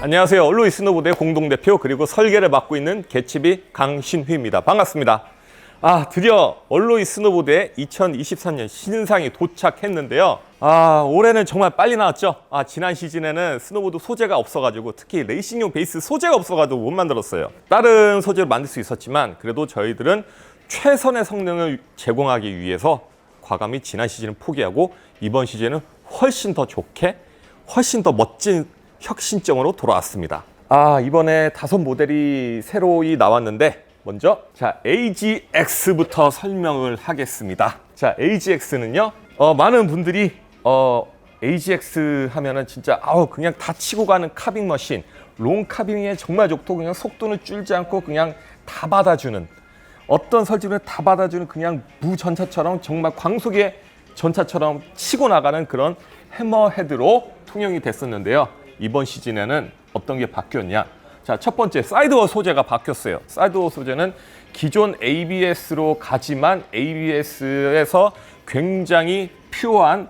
안녕하세요. 얼로이 스 노보드의 공동대표 그리고 설계를 맡고 있는 개츠비 강신휘입니다. 반갑습니다. 아, 드디어 얼로이 스 노보드의 2023년 신상이 도착했는데요. 아, 올해는 정말 빨리 나왔죠. 아, 지난 시즌에는 스노보드 소재가 없어가지고 특히 레이싱용 베이스 소재가 없어가지고 못 만들었어요. 다른 소재로 만들 수 있었지만 그래도 저희들은 최선의 성능을 제공하기 위해서 과감히 지난 시즌은 포기하고 이번 시즌은 훨씬 더 좋게 훨씬 더 멋진 혁신점으로 돌아왔습니다. 아, 이번에 다섯 모델이 새로이 나왔는데 먼저 자, AGX부터 설명을 하겠습니다. 자, AGX는요. 어, 많은 분들이 어, AGX 하면은 진짜 아우 그냥 다 치고 가는 카빙 머신, 롱 카빙에 정말 좋고 그냥 속도는 줄지 않고 그냥 다 받아주는 어떤 설집을 다 받아주는 그냥 무전차처럼 정말 광속의 전차처럼 치고 나가는 그런 해머헤드로 통용이 됐었는데요. 이번 시즌에는 어떤 게 바뀌었냐? 자, 첫 번째 사이드워 소재가 바뀌었어요. 사이드워 소재는 기존 ABS로 가지만 ABS에서 굉장히 퓨어한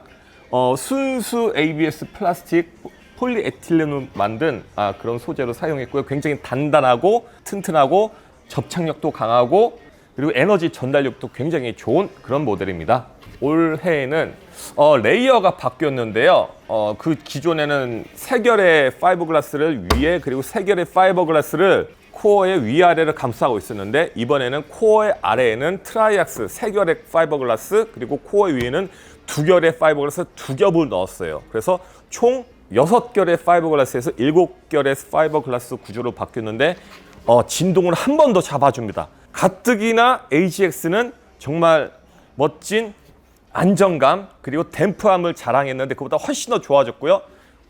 어, 순수 ABS 플라스틱 폴리에틸렌으로 만든 아, 그런 소재로 사용했고요. 굉장히 단단하고 튼튼하고 접착력도 강하고 그리고 에너지 전달력도 굉장히 좋은 그런 모델입니다. 올해에는 어, 레이어가 바뀌었는데요. 어, 그 기존에는 세 결의 파이버 글라스를 위에 그리고 세 결의 파이버 글라스를 코어의 위아래를 감싸고 있었는데 이번에는 코어의 아래에는 트라이악스 세 결의 파이버 글라스 그리고 코어 위에는 두 결의 파이버 글라스 두 겹을 넣었어요. 그래서 총 여섯 결의 파이버 글라스에서 일곱 결의 파이버 글라스 구조로 바뀌었는데 어, 진동을 한 번 더 잡아줍니다. 가뜩이나 AGX는 정말 멋진 안정감 그리고 댐프함을 자랑했는데 그보다 훨씬 더 좋아졌고요.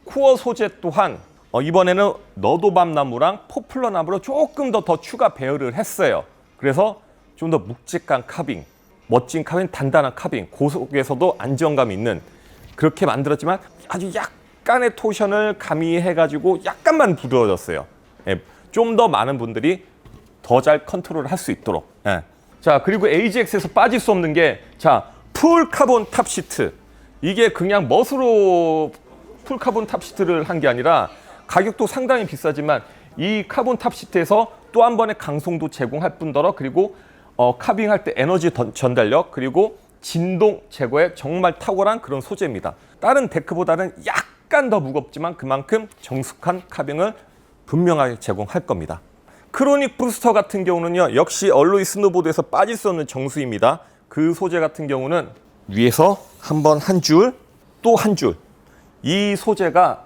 코어 소재 또한 어, 이번에는 너도밤 나무랑 포플러 나무로 조금 더 더 추가 배열을 했어요. 그래서 좀 더 묵직한 카빙, 멋진 카빙, 단단한 카빙, 고속에서도 안정감 있는 그렇게 만들었지만 아주 약간의 토션을 가미해가지고 약간만 부드러워졌어요. 예, 좀더 많은 분들이 더 잘 컨트롤을 할 수 있도록. 예. 자 그리고 AGX에서 빠질 수 없는 게 자 풀 카본 탑 시트 이게 그냥 멋으로 풀 카본 탑 시트를 한 게 아니라 가격도 상당히 비싸지만 이 카본 탑 시트에서 또 한 번의 강성도 제공할 뿐더러 그리고 어, 카빙할 때 에너지 던- 전달력 그리고 진동 제거에 정말 탁월한 그런 소재입니다. 다른 데크보다는 약간 더 무겁지만 그만큼 정숙한 카빙을 분명하게 제공할 겁니다. 크로닉 부스터 같은 경우는요 역시 얼로이 스노보드에서 빠질 수 없는 정수입니다. 그 소재 같은 경우는 위에서 한 번 한 줄 또 한 줄 이 소재가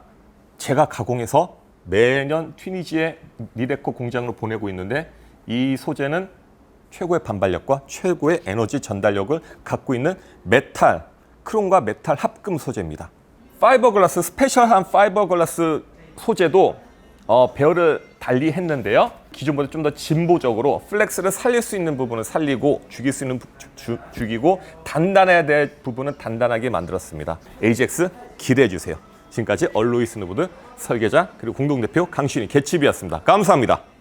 제가 가공해서 매년 튀니지의 니데코 공장으로 보내고 있는데 이 소재는 최고의 반발력과 최고의 에너지 전달력을 갖고 있는 메탈 크롬과 메탈 합금 소재입니다. 파이버글라스 스페셜한 파이버글라스 소재도 어, 배열을 달리 했는데요. 기존보다 좀 더 진보적으로 플렉스를 살릴 수 있는 부분을 살리고 죽일 수 있는 부, 주, 죽이고 단단해야 될 부분은 단단하게 만들었습니다. AGX 기대해 주세요. 지금까지 얼로이 스노보드 설계자 그리고 공동대표 강신희 개츠비였습니다. 감사합니다.